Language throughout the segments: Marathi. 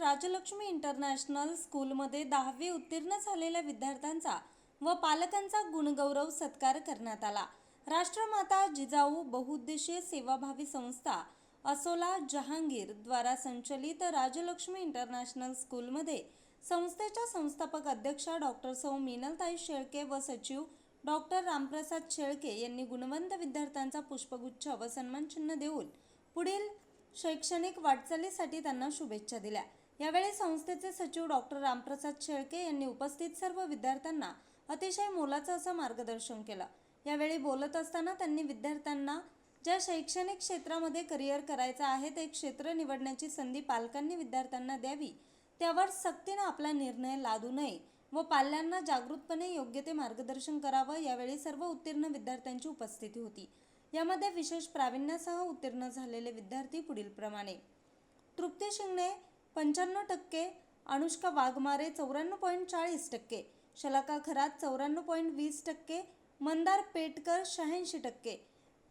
राजलक्ष्मी इंटरनॅशनल स्कूलमध्ये दहावी उत्तीर्ण झालेल्या विद्यार्थ्यांचा व पालकांचा गुणगौरव सत्कार करण्यात आला. राष्ट्रमाता जिजाऊ बहुउद्देशीय सेवाभावी संस्था असोला जहांगीर द्वारा संचलित राजलक्ष्मी इंटरनॅशनल स्कूलमध्ये संस्थेच्या संस्थापक अध्यक्षा डॉक्टर सौ मिनलताई शेळके व सचिव डॉक्टर रामप्रसाद शेळके यांनी गुणवंत विद्यार्थ्यांचा पुष्पगुच्छ व सन्मानचिन्ह देऊन पुढील शैक्षणिक वाटचालीसाठी त्यांना शुभेच्छा दिल्या. यावेळी संस्थेचे सचिव डॉक्टर रामप्रसाद शेळके यांनी उपस्थित सर्व विद्यार्थ्यांना अतिशय मोलाचं असं मार्गदर्शन केलं. यावेळी बोलत असताना त्यांनी विद्यार्थ्यांना ज्या शैक्षणिक क्षेत्रामध्ये करिअर करायचं आहे ते क्षेत्र निवडण्याची संधी पालकांनी विद्यार्थ्यांना द्यावी. त्यावर सक्तीनं आपला निर्णय लादू नये व पाल्यांना जागृतपणे योग्य ते मार्गदर्शन करावं यावेळी सर्व उत्तीर्ण विद्यार्थ्यांची उपस्थिती होती. यामध्ये विशेष प्रावीण्यासह उत्तीर्ण झालेले विद्यार्थी पुढीलप्रमाणे. तृप्ती शिंगणे पंच्याण्णव टक्के अनुष्का वाघमारे चौऱ्याण्णव पॉईंट चाळीस टक्के शलाका खरात चौऱ्याण्णव पॉईंट वीस टक्के मंदार पेटकर शहाऐंशी टक्के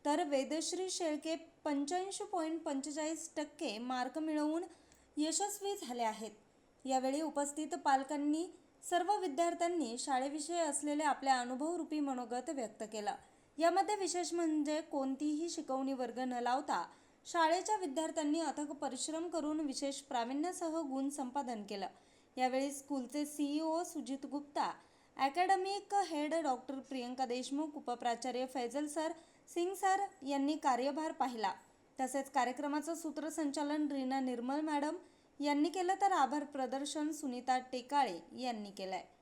तर वेदश्री शेळके पंच्याऐंशी पॉईंट पंचेचाळीस टक्के मार्क मिळवून यशस्वी झाले आहेत. यावेळी उपस्थित पालकांनी सर्व विद्यार्थ्यांनी शाळेविषयी असलेले आपल्या अनुभवरूपी मनोगत व्यक्त केला. यामध्ये विशेष म्हणजे कोणतीही शिकवणी वर्ग न लावता शाळेच्या विद्यार्थ्यांनी अथक परिश्रम करून विशेष प्रावीण्यासह गुण संपादन केलं. यावेळी स्कूलचे CEO Sujit Gupta academic head doctor Priyanka Deshmukh उपप्राचार्य Faizal sir Singh sir यांनी कार्यभार पाहिला. तसेच कार्यक्रमाचं सूत्रसंचालन रीना निर्मल मॅडम यांनी केलं तर आभार प्रदर्शन सुनीता टेकाळे यांनी केलं आहे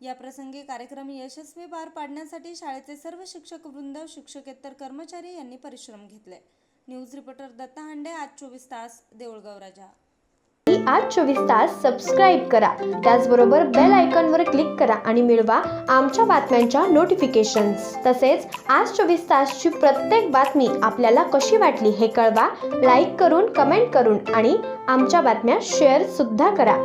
या प्रसंगी कार्यक्रम यशस्वी पार पाडण्यासाठी शाळेचे सर्व शिक्षक वृंद शिक्षकेतर कर्मचारी यांनी परिश्रम घेतले. न्यूज रिपोर्टर दत्ता हांडे आज चोवीस तास देऊळगाव राजा. आज चोवीस तास सबस्क्राईब करा. त्याचबरोबर बेल आयकॉनवर क्लिक करा आणि मिळवा आमच्या बातम्यांच्या नोटिफिकेशन्स तसेच आज चोवीस तासची प्रत्येक बातमी आपल्याला कशी वाटली हे कळवा. लाईक करून कमेंट करून आणि आमच्या बातम्या शेअर सुद्धा करा.